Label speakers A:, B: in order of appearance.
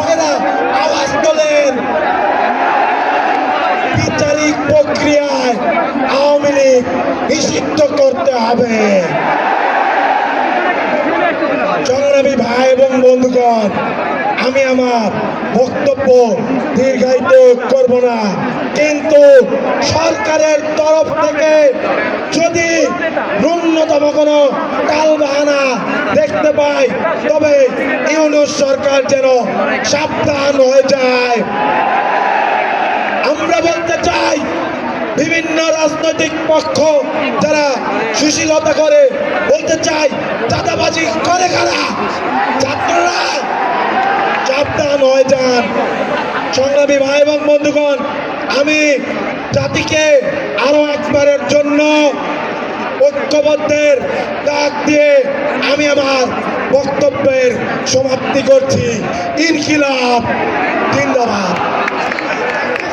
A: আপনারা আওয়াজ তোলেন। বিচারিক প্রক্রিয়ায় আওয়ামী লীগ নিষিদ্ধ করতে হবে। সংগ্রামী ভাই এবং বন্ধুগণ, আমি আমার বক্তব্য দীর্ঘায়িত করব না। কিন্তু সরকারের তরফ থেকে যদি ন্যূনতম কোনো দেখতে পাই, তবে ইউনুস সরকার যেন সাবধান হয়ে যায়। আমরা বলতে চাই, বিভিন্ন রাজনৈতিক পক্ষ যারা সুশীলতা করে, বলতে চাই, চাঁদাবাজি করে কারা? ছাত্ররা, সাবধান হয়ে যান। সংগ্রামী ভাই এবং বন্ধুগণ, আমি জাতিকে আরও একবারের জন্য ঐক্যবদ্ধের ডাক দিয়ে আমি আমার বক্তব্যের সমাপ্তি করছি। ইনকিলাব জিন্দাবাদ।